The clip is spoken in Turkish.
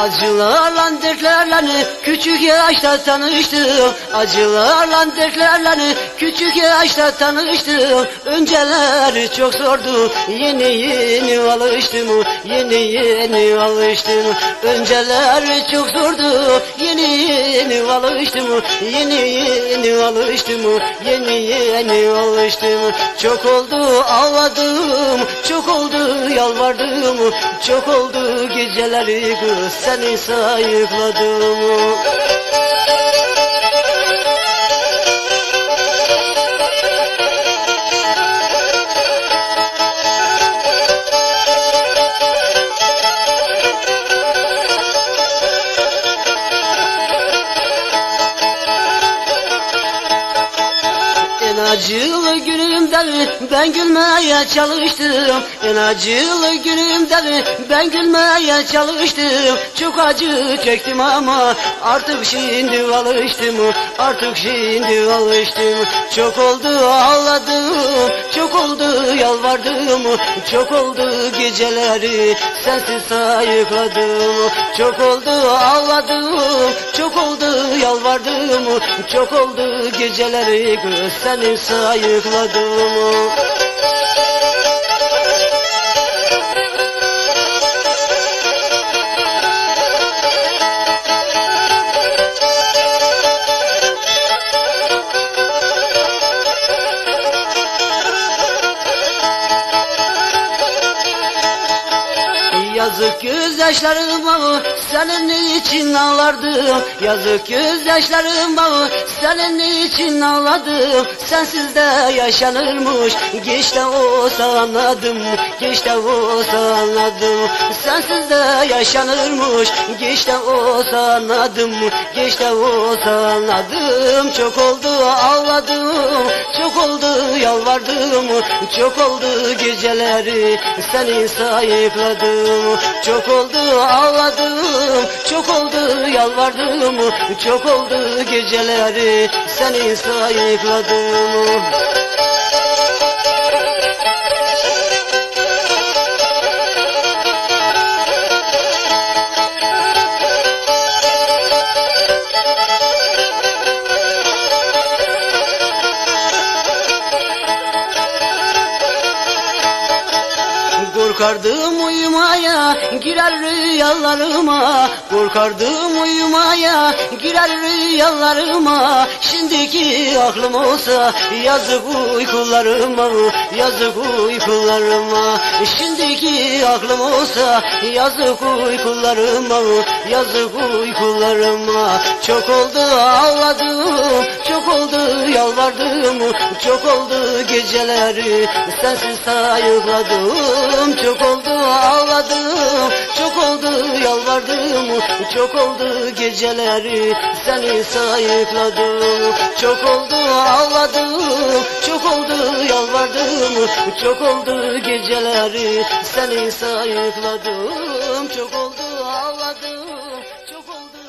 Acılarla dertlerle küçük yaşta tanıştım. Acılarla dertlerle küçük yaşta tanıştım. Önceler çok zordu. Yeni yeni alıştım. Yeni yeni alıştım. Önceler çok zordu. Yeni yeni alıştım Yeni yeni alıştım Yeni yeni alıştım. Çok oldu ağladım Çok oldu yalvardım Çok oldu geceleri kız seni sayıkladım acılı günümde ben gülmeye çalıştım. En acılı günümde ben gülmeye çalıştım. Çok acı çektim ama artık şimdi alıştım. Artık şimdi alıştım. Çok oldu ağladım. Çok oldu yalvardım. Çok oldu geceleri sensiz sayıkladım. Çok oldu ağladım. Çok oldu yalvardım. Çok oldu geceleri kız seni sayıkladım Yazık gözyaşlarıma senin için ağlardım? Yazık gözyaşlarıma senin için ağladım? Sensiz de yaşanırmış Geç de olsa anladım Geç de olsa anladım. Sensiz de yaşanırmış Geç de olsa anladım Geç de olsa anladım. Çok oldu ağladım Çok oldu yalvardım Çok oldu geceleri Seni sayıkladım Çok oldu ağladım Çok oldu yalvardım Çok oldu geceleri Seni sayıkladım Korkardım uyumaya girer rüyalarıma. Korkardım uyumaya girer rüyalarıma. Şimdiki aklım olsa yazık uykularıma Yazık uykularıma. Şimdiki aklım olsa yazık uykularıma Yazık uykularıma. Çok oldu ağladım oldu yalvardım Çok oldu geceleri sensiz sayıkladım çok oldu ağladım Çok oldu yalvardım Çok oldu geceleri Seni sayıkladım Çok oldu ağladım Çok oldu yalvardım Çok oldu geceleri Seni sayıkladım Çok oldu ağladım Çok oldu